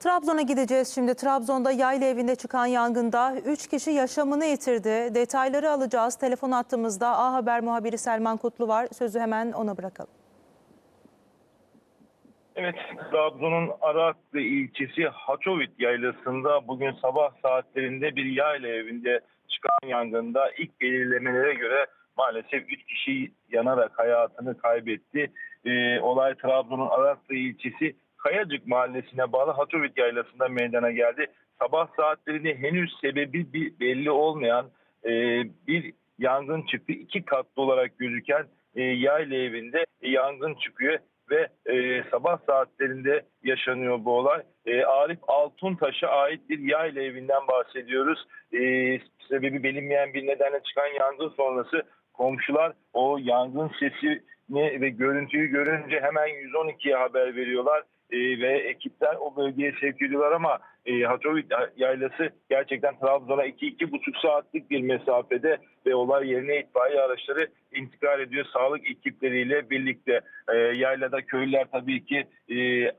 Trabzon'a gideceğiz şimdi. Trabzon'da yayla evinde çıkan yangında 3 kişi yaşamını yitirdi. Detayları alacağız. Telefon attığımızda A Haber muhabiri Selman Kutlu var. Sözü hemen ona bırakalım. Evet, Trabzon'un Araklı ilçesi Haçovit yaylasında bugün sabah saatlerinde bir yayla evinde çıkan yangında ilk belirlemelere göre maalesef 3 kişi yanarak hayatını kaybetti. Ee, olay Trabzon'un Araklı ilçesi Kayacık mahallesine bağlı Haçovit yaylasında meydana geldi. Sabah saatlerinde henüz sebebi belli olmayan e, bir yangın çıktı. İki katlı olarak gözüken e, yayla evinde yangın çıkıyor ve e, sabah saatlerinde yaşanıyor bu olay. E, Arif Altuntaş'a ait bir yayla evinden bahsediyoruz. E, sebebi bilinmeyen bir nedenle çıkan yangın sonrası komşular o yangın sesini ve görüntüyü görünce hemen 112'ye haber veriyorlar. E, ve ekipler o bölgeye sevk ediyorlar ama e, Haçovit yaylası gerçekten Trabzon'a 2-2,5 saatlik bir mesafede ve olay yerine itfaiye araçları intikal ediyor. Sağlık ekipleriyle birlikte e, yaylada köylüler tabii ki e,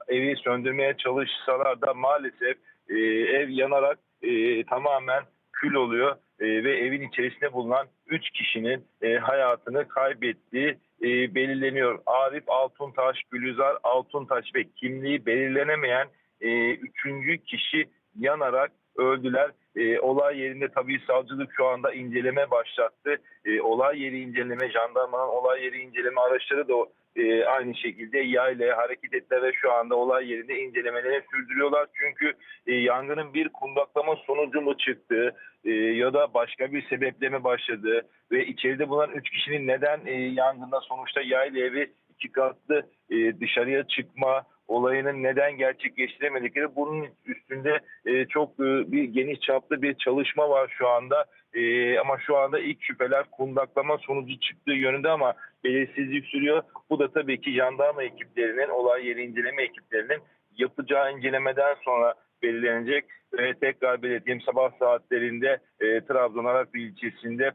evi söndürmeye çalışsalar da maalesef e, ev yanarak e, tamamen kül oluyor ve evin içerisinde bulunan 3 kişinin e, hayatını kaybettiği e, belirleniyor. Arif Altuntaş, Gülüzar Altuntaş ve kimliği belirlenemeyen e, üçüncü kişi yanarak öldüler. E, olay yerinde tabii savcılık şu anda inceleme başlattı. E, olay yeri inceleme, jandarmanın olay yeri inceleme araçları da e, aynı şekilde yaylaya hareket ettiler ve şu anda olay yerinde incelemelerini sürdürüyorlar. Çünkü e, yangının bir kundaklama sonucu mu çıktı e, ya da başka bir sebeple mi başladı ve içeride bulunan 3 kişinin neden e, yangında sonuçta yayla evi iki katlı e, dışarıya çıkma olayının neden gerçekleştiremedikleri bunun üstünde e, çok e, bir geniş çaplı bir çalışma var şu anda. E, ama şu anda ilk şüpheler kundaklama sonucu çıktığı yönünde ama belirsizlik sürüyor. Bu da tabii ki jandarma ekiplerinin, olay yeri inceleme ekiplerinin yapacağı incelemeden sonra belirlenecek. Ve tekrar belirteyim sabah saatlerinde e, Trabzon Araklı ilçesinde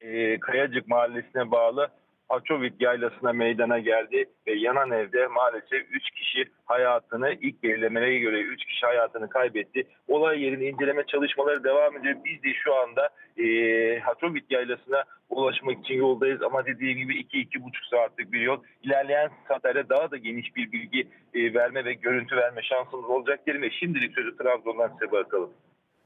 e, Kayacık mahallesine bağlı Açovit yaylasına meydana geldi ve yanan evde maalesef 3 kişi hayatını ilk belirlemelere göre 3 kişi hayatını kaybetti. Olay yerinin inceleme çalışmaları devam ediyor. Biz de şu anda e, Haçovit yaylasına ulaşmak için yoldayız ama dediğim gibi 2-2,5 saatlik bir yol. İlerleyen saatlerde daha da geniş bir bilgi e, verme ve görüntü verme şansımız olacak. Ve şimdilik sözü Trabzon'dan size bırakalım.